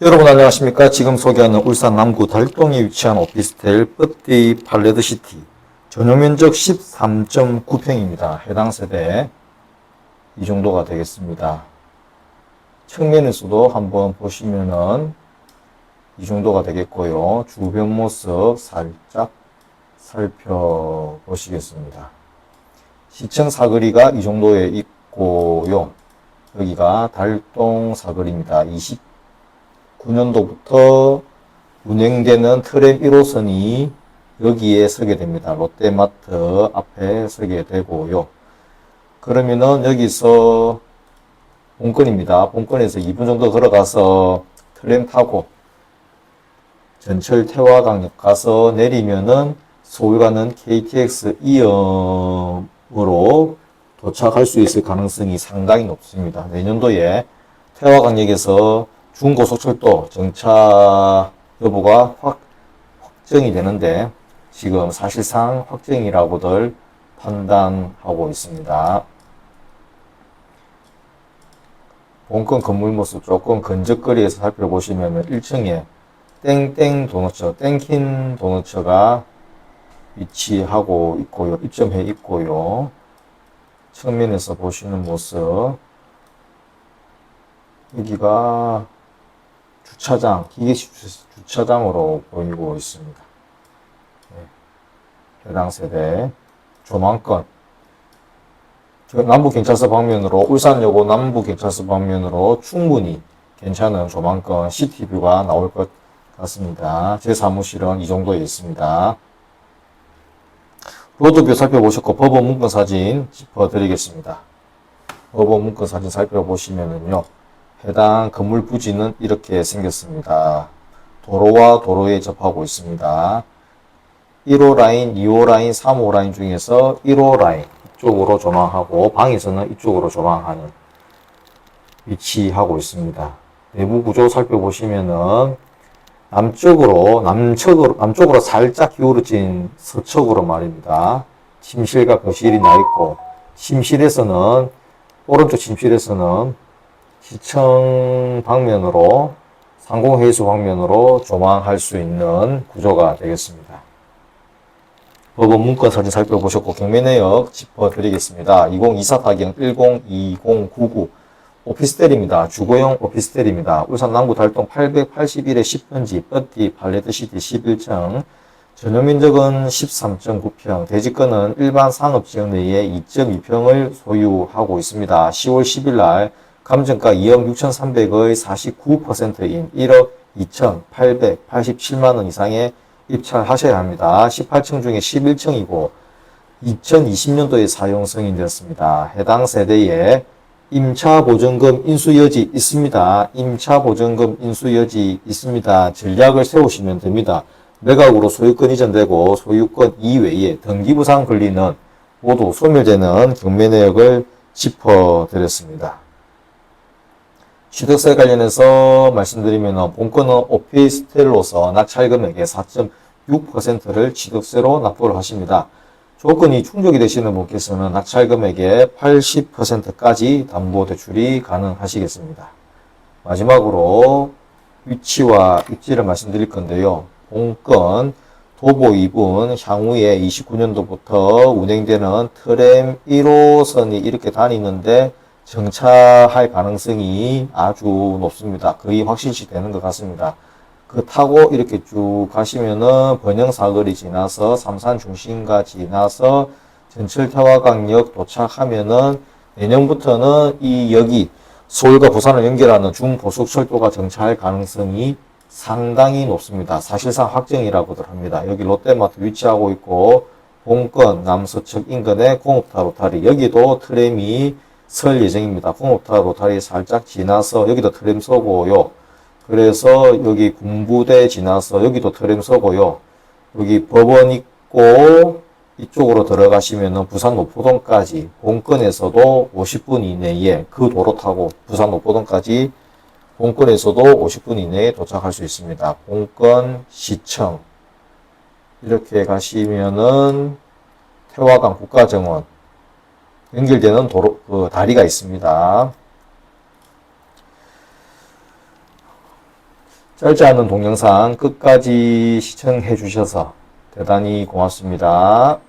여러분 안녕하십니까? 지금 소개하는 울산 남구 달동에 위치한 오피스텔 뻗디 팔레드시티 전용 면적 13.9평입니다. 해당 세대 이 정도가 되겠습니다. 측면에서도 한번 보시면은 이 정도가 되겠고요. 주변 모습 살짝 살펴보시겠습니다. 시청 사거리가 이 정도에 있고요. 여기가 달동 사거리입니다. 29년도부터 운행되는 트램 1호선이 여기에 서게 됩니다. 롯데마트 앞에 서게 되고요. 그러면은 여기서 본건입니다. 본건에서 2분 정도 걸어가서 트램 타고 전철 태화강역 가서 내리면은 서울 가는 KTX 이음으로 도착할 수 있을 가능성이 상당히 높습니다. 내년도에 태화강역에서 중고속철도 정차 여부가 확, 확정이 되는데 지금 사실상 확정이라고들 판단하고 있습니다. 본건 건물 모습 조금 근적거리에서 살펴보시면 1층에 땡땡 도너처, 땡킨 도너처가 위치하고 있고요. 입점해 있고요. 측면에서 보시는 모습. 여기가 주차장, 기계식 주- 주차장으로 보이고 있습니다. 네. 해당 세대 조망권. 저 남부경찰서 방면으로, 울산여고 남부경찰서 방면으로 충분히 괜찮은 조망권 시티뷰가 나올 것 같습니다. 제 사무실은 이 정도에 있습니다. 로드뷰 살펴보셨고 법원 문건 사진 짚어드리겠습니다. 법원 문건 사진 살펴보시면은요. 해당 건물 부지는 이렇게 생겼습니다. 도로와 도로에 접하고 있습니다. 1호 라인, 2호 라인, 3호 라인 중에서 1호 라인 이쪽으로 조망하고 방에서는 이쪽으로 조망하는 위치하고 있습니다. 내부 구조 살펴보시면은 남쪽으로 남쪽으로 남쪽으로 살짝 기울어진 서쪽으로 말입니다. 침실과 거실이 나 있고 침실에서는 오른쪽 침실에서는 시청 방면으로 상공회의소 방면으로 조망할 수 있는 구조가 되겠습니다. 법원 문건 사진 살펴보셨고 경매내역 짚어드리겠습니다. 2024 타경 102099 오피스텔입니다. 주거용 오피스텔입니다. 울산 남구 달동 881의 10편지 뻗디 팔레트시티 11층 전용 면적은 13.9평, 대지권은 일반 상업지역 내에 2.2평을 소유하고 있습니다. 10월 10일 날 감정가 2억 6,300의 49%인 1억 2,887만 원 이상의 입찰하셔야 합니다. 18층 중에 11층이고 2020년도에 사용 승인되었습니다. 해당 세대에 임차 보증금 인수 여지 있습니다. 임차 보증금 인수 여지 있습니다. 전략을 세우시면 됩니다. 매각으로 소유권 이전되고 소유권 이외에 등기부상 권리는 모두 소멸되는 경매 내역을 짚어드렸습니다. 취득세 관련해서 말씀드리면 본건은 오피스텔로서 낙찰 금액의 4.6%를 취득세로 납부를 하십니다. 조건이 충족이 되시는 분께서는 낙찰 금액의 80%까지 담보 대출이 가능하시겠습니다. 마지막으로 위치와 입지를 말씀드릴 건데요. 본건 도보 2분 향후에 29년도부터 운행되는 트램 1호선이 이렇게 다니는데 정차할 가능성이 아주 높습니다. 거의 확실시 되는 것 같습니다. 그 타고 이렇게 쭉 가시면은 번영사거리 지나서 삼산 중심가 지나서 전철 태화강역 도착하면은 내년부터는 이 여기 서울과 부산을 연결하는 중고속철도가 정차할 가능성이 상당히 높습니다. 사실상 확정이라고들 합니다. 여기 롯데마트 위치하고 있고 본건 남서측 인근의 공업타 로타리 여기도 트램이 설 예정입니다. 공업타 로타리 살짝 지나서 여기도 트램 서고요. 그래서 여기 군부대 지나서 여기도 트램 서고요. 여기 법원 있고 이쪽으로 들어가시면은 부산 노포동까지 본건에서도 50분 이내에 그 도로 타고 부산 노포동까지 본건에서도 50분 이내에 도착할 수 있습니다. 본건 시청 이렇게 가시면은 태화강 국가정원 연결되는 도로 그 다리가 있습니다. 짧지 않은 동영상 끝까지 시청해 주셔서 대단히 고맙습니다.